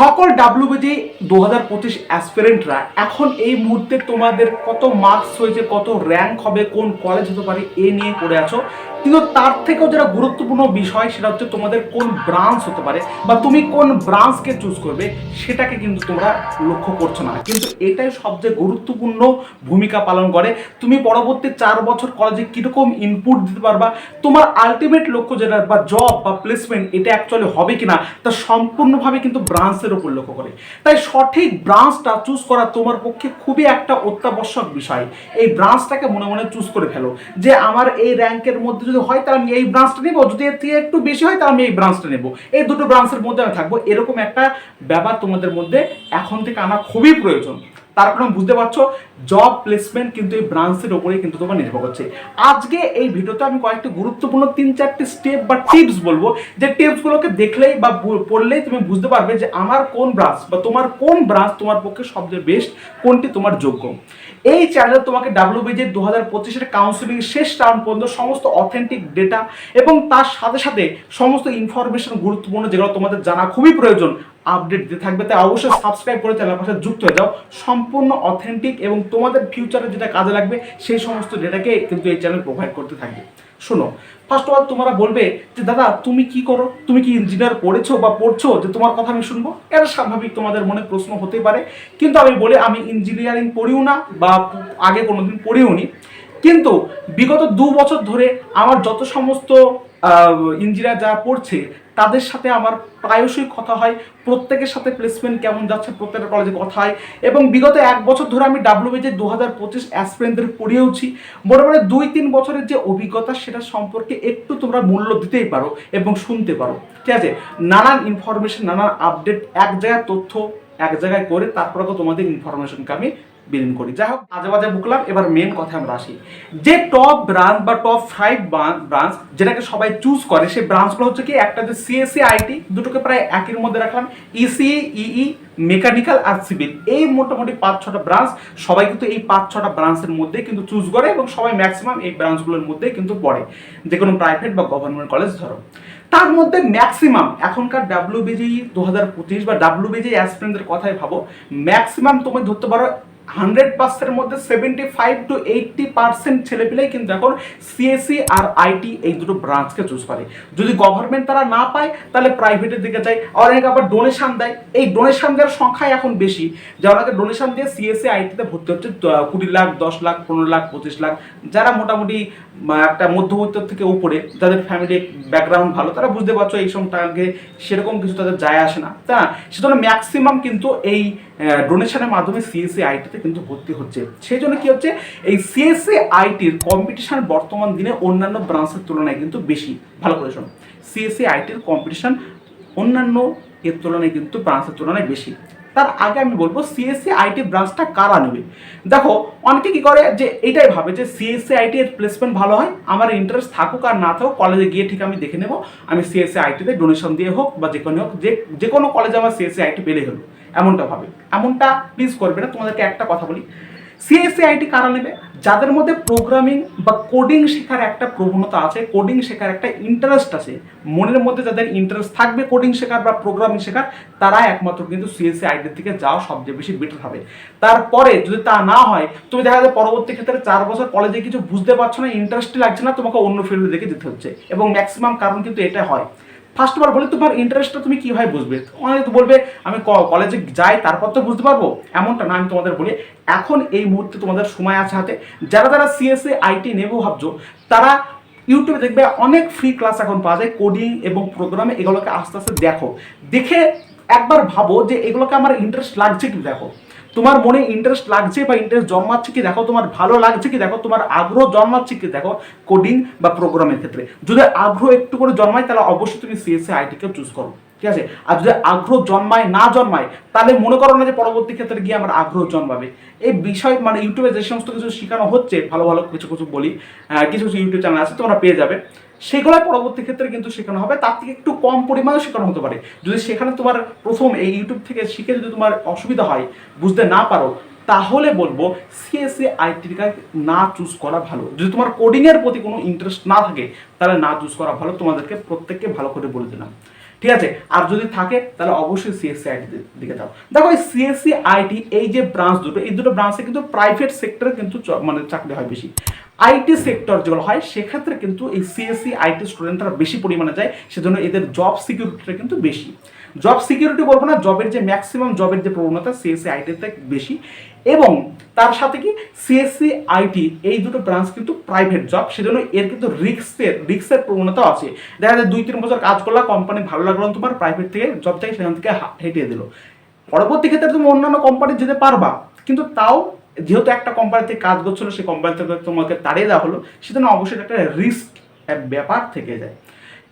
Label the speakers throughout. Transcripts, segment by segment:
Speaker 1: সকল ডাব্লিউবিজি দু হাজার পঁচিশ অ্যাসপিরেন্টরা এখন এই মুহূর্তে তোমাদের কত মার্কস হয়েছে, কত র্যাঙ্ক হবে, কোন কলেজ হতে পারে, এ নিয়ে পড়ে আছো। কিন্তু তার থেকেও যেটা গুরুত্বপূর্ণ বিষয় সেটা হচ্ছে তোমাদের কোন ব্রাঞ্চ হতে পারে বা তুমি কোন ব্রাঞ্চকে চুজ করবে সেটাকে কিন্তু তোমরা লক্ষ্য করছ না। কিন্তু এটাই সবচেয়ে গুরুত্বপূর্ণ ভূমিকা পালন করে। তুমি পরবর্তী চার বছর কলেজে কীরকম ইনপুট দিতে পারবা? তোমার আলটিমেট লক্ষ্য যেটা বা জব বা প্লেসমেন্ট এটা অ্যাকচুয়ালি হবে কিনা তা সম্পূর্ণভাবে কিন্তু ব্রাঞ্চের উপর লক্ষ্য করে। তাই সঠিক ব্রাঞ্চটা চুজ করা তোমার পক্ষে খুবই একটা অত্যাবশ্যক বিষয়। এই ব্রাঞ্চটাকে মনে মনে চুজ করে ফেলো যে আমার এই র্যাঙ্কের মধ্যে যদি হয় তাহলে আমি এই ব্রাঞ্চটা নেব। যদি এর থেকে একটু বেশি হয় তাহলে আমি এই ব্রাঞ্চটা নেব। এই দুটো ব্রাঞ্চের মধ্যে আমি থাকব। এরকম একটা ব্যাপার তোমাদের মধ্যে এখন থেকে আনা খুবই প্রয়োজন। তার কারণ বুঝতে পারছ জব প্লেসমেন্ট কিন্তু এই ব্রাঞ্চের ওপরেই কিন্তু তোমার নির্ভর করছে। আজকে এই ভিডিওতে আমি কয়েকটি গুরুত্বপূর্ণ তিন চারটি স্টেপ বা টিপস বলব, যে টিপসগুলোকে দেখলেই বা পড়লেই তুমি বুঝতে পারবে যে আমার কোন ব্রাঞ্চ বা তোমার কোন ব্রাঞ্চ তোমার পক্ষে সবচেয়ে বেস্ট কোনটি তোমার যোগ্য। এই চ্যানেল তোমাকে ডাব্লিউবিজি দু হাজার পঁচিশের কাউন্সিলিং শেষ রাউন্ড পর্যন্ত সমস্ত অথেন্টিক ডেটা এবং তার সাথে সাথে সমস্ত ইনফরমেশন গুরুত্বপূর্ণ যেগুলো তোমাদের জানা খুবই প্রয়োজন আপডেট দিতে থাকবে। তাই অবশ্যই সাবস্ক্রাইব করে চ্যানেলের পাশে যুক্ত হয়ে যাও। সম্পূর্ণ অথেন্টিক এবং তোমাদের ফিউচারে যেটা কাজে লাগবে, সেই সমস্ত ডেটাকে কিন্তু এই চ্যানেল প্রোভাইড করতে থাকবে। শোনো ফার্স্ট অফ অল তোমরা বলবে যে, দাদা, তুমি কি করো? তুমি কি ইঞ্জিনিয়ার পড়েছো বা পড়ছো? যে, তোমার কথা আমি শুনব। এটা স্বাভাবিক তোমাদের মনে প্রশ্ন হতে পারে। কিন্তু আমি বলি, আমি ইঞ্জিনিয়ারিং পড়িও না বা আগে কোনোদিন পড়িও নি। কিন্তু বিগত দু বছর ধরে আমার যত সমস্ত ইঞ্জিনিয়ার যারা পড়ছে তাদের সাথে আমার প্রায়শই কথা হয়, প্রত্যেকের সাথে প্লেসমেন্ট কেমন যাচ্ছে, প্রত্যেকটা কলেজে কথা হয়। এবং বিগত এক বছর ধরে আমি ডাব্লিউবিজে দু হাজার পঁচিশ অ্যাসপিরেন্টদের পড়িয়েওছি মোটামুটি দুই তিন বছরের যে অভিজ্ঞতা, সেটা সম্পর্কে একটু তোমরা মূল্য দিতেই পারো এবং শুনতে পারো। ঠিক আছে? নানান ইনফরমেশন নানান আপডেট এক জায়গায় তথ্য এক জায়গায় করে তারপরে তোমাদের ইনফরমেশনকে আমি বিলীন করি। যাই হোক, আজে বাজে বুকলাম এবার মেন কথা আমরা আসি। যে টপ ব্রাঞ্চ বা টপ ফাইভ ব্রাঞ্চ যেটাকে সবাই চুজ করে, সেই ব্রাঞ্চগুলো হচ্ছে কি একটা যে সিএসসি আইটি দুটোকে প্রায় একই মধ্যে রাখলাম E ইসিই ইই মেকানিক্যাল আর সিভিল এই মোটামুটি পাঁচ ছটা ব্রাঞ্চ সবাই কিন্তু এই পাঁচ ছটা ব্রাঞ্চের মধ্যে কিন্তু চুজ করে এবং সবাই ম্যাক্সিমাম এই ব্রাঞ্চগুলোর মধ্যে কিন্তু পড়ে। যে কোনো প্রাইভেট বা গভর্নমেন্ট কলেজ ধরো। তার মধ্যে ম্যাক্সিমাম এখনকার ডাব্লিউবিজি দু হাজার পঁচিশ বা ডাব্লিউবিজি অ্যাসপিরেন্টদের কথাই ভাবো ম্যাক্সিমাম তুমি ধরতে পারো হান্ড্রেড পার্সেন্টের মধ্যে seventy five to eighty percent ছেলেপিলেই কিন্তু এখন সিএসসি আর আইটি এই দুটো ব্রাঞ্চকে চুজ করে। যদি গভর্নমেন্ট তারা না পায়, তাহলে প্রাইভেটের দিকে যায়। অনেকে আবার ডোনেশন দেয়। এই ডোনেশন দেওয়ার সংখ্যাই এখন বেশি। যে অনেকে ডোনেশন দিয়ে সিএসসি আইটিতে ভর্তি হচ্ছে কুড়ি লাখ, দশ লাখ, পনেরো লাখ, পঁচিশ লাখ। যারা মোটামুটি একটা মধ্যবিত্ত থেকে উপরে, যাদের ফ্যামিলি ব্যাকগ্রাউন্ড ভালো, তারা বুঝতে পারছ এই সময়টাকে সেরকম কিছু তাদের যায় আসে না। তা সেজন্য ম্যাক্সিমাম কিন্তু এই ডোনেশনের মাধ্যমে সিএসসি আইটিতে কিন্তু ভর্তি হচ্ছে। সেই জন্য কি হচ্ছে? এই সিএসসি আইটির কম্পিটিশন বর্তমান দিনে অন্যান্য ব্রাঞ্চের তুলনায় কিন্তু বেশি। ভালো করে শোনো। সিএসসি আইটির কম্পিটিশন অন্যান্য এর তুলনায় কিন্তু ব্রাঞ্চের তুলনায় বেশি। তার আগে আমি বলব সিএসসি আইটি ব্রাঞ্চটা কারা নেবে? দেখো, অনেকে কি করে যে এটাই ভাবে যে সিএসসি আইটি এর প্লেসমেন্ট ভালো হয়, আমার ইন্টারেস্ট থাকুক আর না থাকুক কলেজে গিয়ে ঠিক আমি দেখে নেব। আমি সিএসসি আইটিতে ডোনেশন দিয়ে হোক বা যে কোনো হোক, যে যে কোনো কলেজে আমার সিএসসি আইটি পেলে হলো। এমনটা ভাবে। এমনটা প্লিজ করবে না, তোমাদেরকে একটা কথা বলি। সিএসসি আইটি কারা নেবে? যাদের মধ্যে প্রোগ্রামিং বা কোডিং শেখার একটা প্রবণতা আছে কোডিং শেখার একটা ইন্টারেস্ট আছে, মনের মধ্যে যাদের ইন্টারেস্ট থাকবে কোডিং শেখার বা প্রোগ্রামিং শেখার, তারা একমাত্র কিন্তু সিএসসি আইটির দিকে যাওয়া সবচেয়ে বেশি বেটার হবে। তারপরে যদি তা না হয়, তুমি দেখা যায় পরবর্তী ক্ষেত্রে চার বছর কলেজে কিছু বুঝতে পারছ না ইন্টারেস্টই লাগছে না, তোমাকে অন্য ফিল্ডে দেখে যেতে হচ্ছে। এবং ম্যাক্সিমাম কারণ কিন্তু এটা হয়। ফার্স্ট বার বলে তোমার ইন্টারেস্টটা তুমি কীভাবে বুঝবে? অনেকে বলবে, আমি কলেজে যাই, তারপর তো বুঝতে পারব। এমনটা না, আমি তোমাদের বলি, এখন এই মুহূর্তে তোমাদের সময় আছে হাতে। যারা যারা সিএসএ আইটি নেব ভাবছ, তারা ইউটিউবে দেখবে অনেক ফ্রি ক্লাস এখন পাওয়া যায় কোডিং এবং প্রোগ্রামে এগুলোকে আস্তে আস্তে দেখো। দেখে একবার ভাবো যে এগুলোকে আমার ইন্টারেস্ট লাগছে কি দেখো। তোমার মনে ইন্টারেস্ট লাগছে বা ইন্টারেস্ট জন্মাচ্ছে কি? দেখো, তোমার ভালো লাগছে কি? দেখো, তোমার আগ্রহ জন্মাচ্ছে কি? দেখো কোডিং বা প্রোগ্রামের ক্ষেত্রে। যদি আগ্রহ একটু করে জন্মায়, তাহলে অবশ্যই তুমি সিএসসি আইটিকে চুজ করো। ঠিক আছে? আর যদি আগ্রহ জন্মায়, না জন্মায়, তাহলে মনে করো না যে পরবর্তী ক্ষেত্রে গিয়ে আমার আগ্রহ জন্মাবে। এই বিষয় মানে ইউটিউবে যে সমস্ত কিছু শেখানো হচ্ছে, ভালো ভালো কিছু কিছু বলি কিছু কিছু ইউটিউব চ্যানেল আছে, তোমরা পেয়ে যাবে। সেগুলো পরবর্তী ক্ষেত্রে কিন্তু শেখানো হবে। তার থেকে একটু কম পরিমাণে শেখানো হতে পারে। যদি সেখানে তোমার প্রথম এই ইউটিউব থেকে শিখে যদি তোমার অসুবিধা হয়, বুঝতে না পারো, তাহলে বলব সিএসসি আইটিটা না চুজ করা ভালো। যদি তোমার কোডিংয়ের প্রতি কোনো ইন্টারেস্ট না থাকে, তাহলে না চুজ করা ভালো। তোমাদেরকে প্রত্যেককে ভালো করে বলে দিলাম। ঠিক আছে? আর যদি থাকে, তাহলে অবশ্যই সিএসসি আইটি দিকে যাও। দেখো, এই সিএসসি আইটি এই যে ব্রাঞ্চ দুটো, এই দুটো ব্রাঞ্চে কিন্তু প্রাইভেট সেক্টরে কিন্তু মানে চাকরি হয় বেশি। আইটি সেক্টর যেগুলো হয়, সেক্ষেত্রে কিন্তু এই সিএসসি আইটি স্টুডেন্টরা বেশি পরিমাণে যায়, সেজন্য এদের জব সিকিউরিটিটা কিন্তু বেশি। জব সিকিউরিটি বলব না জবের যে ম্যাক্সিমাম জবের যে প্রবণতা সিএসসি আইটিতে বেশি। এবং তার সাথে কি? সিএসসি আইটি এই দুটো ব্রাঞ্চ কিন্তু প্রাইভেট জব সেজন্য এর কিন্তু রিক্সের রিক্সের প্রবণতাও আছে। দেখা যায় দুই তিন বছর কাজ করলা কোম্পানি ভালো লাগল তোমার প্রাইভেট থেকে জব থেকে সেখান থেকে হেঁটিয়ে দিল। পরবর্তী ক্ষেত্রে তুমি অন্যান্য কোম্পানি যেতে পারবা, কিন্তু তাও যেহেতু একটা কোম্পানিতে কাজ করছিল সেই কোম্পানি থেকে তোমাকে তাড়িয়ে দেওয়া হলো, সেজন্য অবশ্যই একটা রিস্ক ব্যাপার থেকে যায়।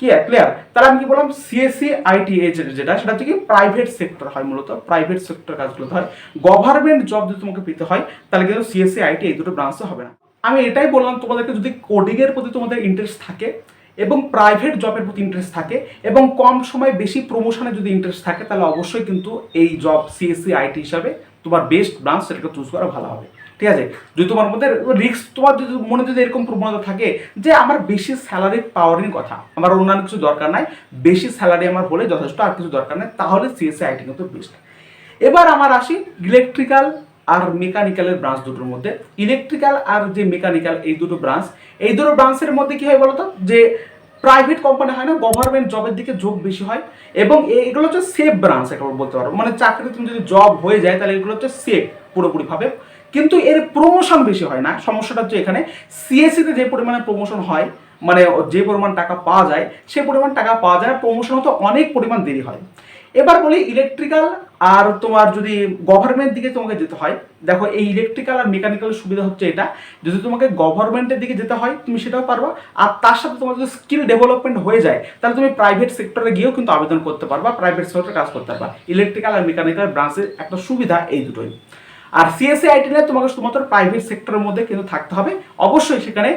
Speaker 1: কি ক্লিয়ার তাহলে আমি কি বললাম? সিএসসি আইটি যেটা, সেটা হচ্ছে কি প্রাইভেট সেক্টর হয় মূলত। প্রাইভেট সেক্টর কাজগুলো হয় গভর্নমেন্ট জব যদি তোমাকে পেতে হয়, তাহলে কিন্তু সিএসসি আইটি এই দুটো ব্রাঞ্চে হবে না। আমি এটাই বললাম, তোমাদেরকে যদি কোডিং এর প্রতি তোমাদের ইন্টারেস্ট থাকে এবং প্রাইভেট জবের প্রতি ইন্টারেস্ট থাকে এবং কম সময়ে বেশি প্রমোশনে যদি ইন্টারেস্ট থাকে, তাহলে অবশ্যই কিন্তু এই জব সিএসসি আইটি হিসাবে তোমার বেস্ট ব্রাঞ্চ সেটাকে চুজ করা ভালো হবে। ঠিক আছে? যদি তোমার মধ্যে রিস্ক তোমার যদি মনে যদি এরকম প্রবণতা থাকে যে আমার বেশি স্যালারি পাওয়ারই কথা, আমার অন্যান্য কিছু দরকার নাই, বেশি স্যালারি আমার হলে যথেষ্ট আর কিছু দরকার নেই, তাহলে সিএসসি আইটি কিন্তু বেস্ট এবার আমার আসি ইলেকট্রিক্যাল আর মেকানিক্যালের ব্রাঞ্চ দুটোর মধ্যে। ইলেকট্রিক্যাল আর যে মেকানিক্যাল এই দুটো ব্রাঞ্চ এই দুটো ব্রাঞ্চের মধ্যে কি হয় বলতো? যে প্রাইভেট কোম্পানি হয় না গভর্নমেন্ট জবের দিকে ঝোঁক বেশি হয় এবং এগুলো হচ্ছে সেফ ব্রাঞ্চ একটা বলতে পারো। মানে চাকরি তুমি যদি জব হয়ে যায়, তাহলে এগুলো হচ্ছে সেফ পুরোপুরিভাবে। কিন্তু এর প্রমোশন বেশি হয় না। সমস্যাটা হচ্ছে এখানে সিএসসিতে যে পরিমাণে প্রমোশন হয় মানে যে পরিমাণ টাকা পাওয়া যায়, সে পরিমাণ টাকা পাওয়া যায় প্রমোশন হতে অনেক পরিমাণ দেরি হয়। এবার বলি ইলেকট্রিক্যাল আর তোমার যদি গভর্নমেন্ট দিকে তোমাকে যেতে হয়, দেখো এই ইলেকট্রিক্যাল আর মেকানিক্যাল সুবিধা হচ্ছে এটা, যদি তোমাকে গভর্নমেন্টের দিকে যেতে হয়, তুমি সেটাও পারবা। আর তার সাথে তোমার যদি স্কিল ডেভেলপমেন্ট হয়ে যায়, তাহলে তুমি প্রাইভেট সেক্টরে গিয়েও কিন্তু আবেদন করতে পারবা প্রাইভেট সেক্টরে কাজ করতে পারবা। ইলেকট্রিক্যাল আর মেকানিক্যাল ব্রাঞ্চের একটা সুবিধা এই দুটোই। আর সিএসসি আইটি নিয়ে তোমাকে শুধুমাত্র প্রাইভেট সেক্টরের মধ্যে কিন্তু থাকতে হবে। অবশ্যই সেখানে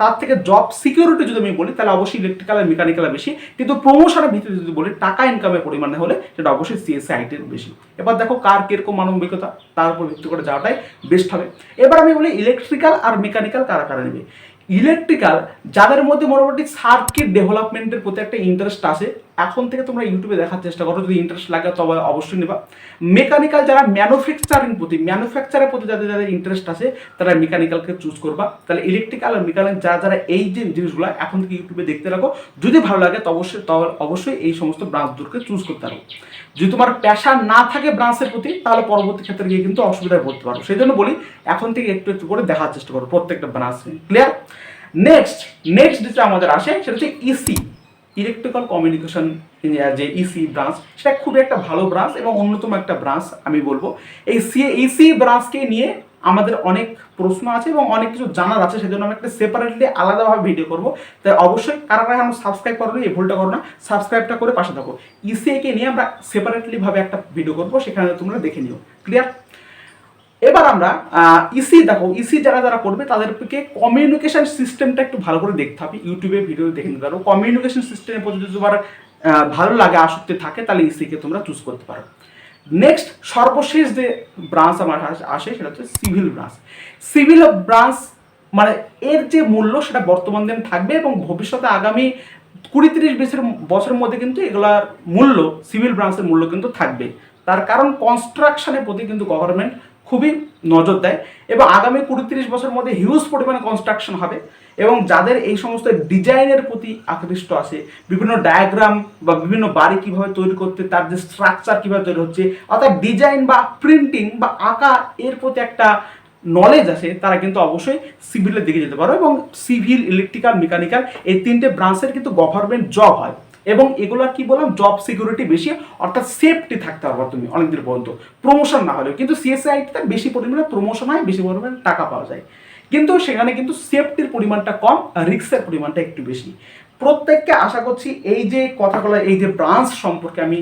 Speaker 1: তার থেকে জব সিকিউরিটি যদি আমি বলি, তাহলে অবশ্যই ইলেকট্রিক্যাল আর মেকানিক্যাল বেশি। কিন্তু প্রমোশনের ভিত্তিতে যদি বলি, টাকা ইনকামের পরিমাণে হলে সেটা অবশ্যই সিএসসি আইটির বেশি। এবার দেখো কার কীরকম মানবিকতা, তার উপর ভিত্তি করে যাওয়াটাই বেস্ট হবে। এবার আমি বলি ইলেকট্রিক্যাল আর মেকানিক্যাল কারা কারা নেবে? ইলেকট্রিক্যাল যাদের মধ্যে মোটামুটি সার্কিট ডেভেলপমেন্টের প্রতি একটা ইন্টারেস্ট আছে এখন থেকে তোমরা ইউটিউবে দেখার চেষ্টা করো, যদি ইন্টারেস্ট লাগে তবে অবশ্যই নেবা। মেকানিক্যাল যারা ম্যানুফ্যাকচারিং প্রতি ম্যানুফ্যাকচারের প্রতি যাদের যাদের ইন্টারেস্ট আছে, তারা মেকানিক্যালকে চুজ করবা। তাহলে ইলেকট্রিক্যাল আর মেকানিক যারা যারা এই যে জিনিসগুলো এখন থেকে ইউটিউবে দেখতে লাগো যদি ভালো লাগে তো অবশ্যই, তবে অবশ্যই এই সমস্ত ব্রাঞ্চ দুটোকে চুজ করতে পারো। যদি তোমার পেশা না থাকে ব্রাঞ্চের প্রতি, তাহলে পরবর্তী ক্ষেত্রে গিয়ে কিন্তু অসুবিধায় পড়তে পারো। সেই জন্য বলি, এখন থেকে একটু একটু করে দেখার চেষ্টা করো প্রত্যেকটা ব্রাঞ্চ ক্লিয়ার নেক্সট নেক্সট যেটা আমাদের আসে, সেটা হচ্ছে ইসি ইলেকট্রিক্যাল কমিউনিকেশন যে ইসি ব্রাঞ্চ সেটা খুবই একটা ভালো ব্রাঞ্চ এবং অন্যতম একটা ব্রাঞ্চ আমি বলব। এই সি ইসি ব্রাঞ্চকে নিয়ে আমাদের অনেক প্রশ্ন আছে এবং অনেক কিছু জানার আছে, সেজন্য আমি একটা সেপারেটলি আলাদাভাবে ভিডিও করব। তাই অবশ্যই কারা কারা সাবস্ক্রাইব করো এই ভুলটা করো না সাবস্ক্রাইবটা করে পাশে থাকো। ইসিএকে নিয়ে আমরা সেপারেটলি ভাবে একটা ভিডিও করব, সেখানে তোমরা দেখে নিও। ক্লিয়ার এবার আমরা ইসি দেখো ইসি যারা যারা করবে তাদেরকে কমিউনিকেশন সিস্টেমটা একটু ভালো করে দেখতে হবে। ইউটিউবে ভিডিও দেখে নিতে পারো। কমিউনিকেশন সিস্টেমের প্রতি যদি তোমার ভালো লাগে, আসক্তি থাকে, তাহলে ইসিকে তোমরা চুজ করতে পারো। নেক্সট সর্বশেষ যে ব্রাঞ্চ আমার আসে সেটা হচ্ছে সিভিল ব্রাঞ্চ সিভিল ব্রাঞ্চ মানে এর যে মূল্য, সেটা বর্তমান দিন থাকবে এবং ভবিষ্যতে আগামী কুড়ি তিরিশ বছর, বছরের মধ্যে কিন্তু এগুলার মূল্য সিভিল ব্রাঞ্চের মূল্য কিন্তু থাকবে। তার কারণ কনস্ট্রাকশনের প্রতি কিন্তু গভর্নমেন্ট খুবই নজর দেয় এবং আগামী কুড়ি তিরিশ বছরের মধ্যে হিউজ পরিমাণে কনস্ট্রাকশন হবে এবং যাদের এই সমস্ত ডিজাইনের প্রতি আকৃষ্ট আছে, বিভিন্ন ডায়াগ্রাম বা বিভিন্ন বাড়ি কীভাবে তৈরি করতে, তার যে স্ট্রাকচার কীভাবে তৈরি হচ্ছে, অর্থাৎ ডিজাইন বা প্রিন্টিং বা আঁকা এর প্রতি একটা নলেজ আছে, তারা কিন্তু অবশ্যই সিভিলের দিকে যেতে পারো এবং সিভিল ইলেকট্রিক্যাল মেকানিক্যাল এই তিনটে ব্রাঞ্চের কিন্তু গভর্নমেন্ট জব হয়। এবং এগুলোর কি বললাম জব সিকিউরিটি বেশি, অর্থাৎ সেফটি থাকতে পারবে তুমি অনেকদিন পর্যন্ত। প্রমোশন না হলেও, কিন্তু সিএসআইটিতে বেশি পরিমাণে প্রমোশন হয়, বেশি পরিমাণে টাকা পাওয়া যায়। কিন্তু সেখানে কিন্তু সেফটির পরিমাণটা কম রিক্সের পরিমাণটা একটু বেশি। প্রত্যেককে আশা করছি এই যে কথাগুলো, এই যে ব্রাঞ্চ সম্পর্কে আমি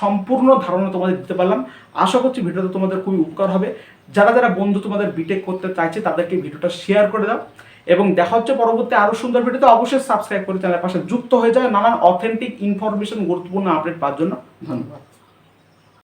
Speaker 1: সম্পূর্ণ ধারণা তোমাদের দিতে পারলাম। আশা করছি ভিডিওটা তোমাদের খুবই উপকার হবে। যারা যারা বন্ধু তোমাদের বিটেক করতে চাইছে, তাদেরকে ভিডিওটা শেয়ার করে দাও। এবং দেখা হচ্ছে পরবর্তী আরও সুন্দর ভিডিওতে অবশ্যই সাবস্ক্রাইব করে চ্যানেলের পাশে যুক্ত হয়ে যায় নানান অথেন্টিক ইনফরমেশন গুরুত্বপূর্ণ আপডেট পাওয়ার জন্য ধন্যবাদ।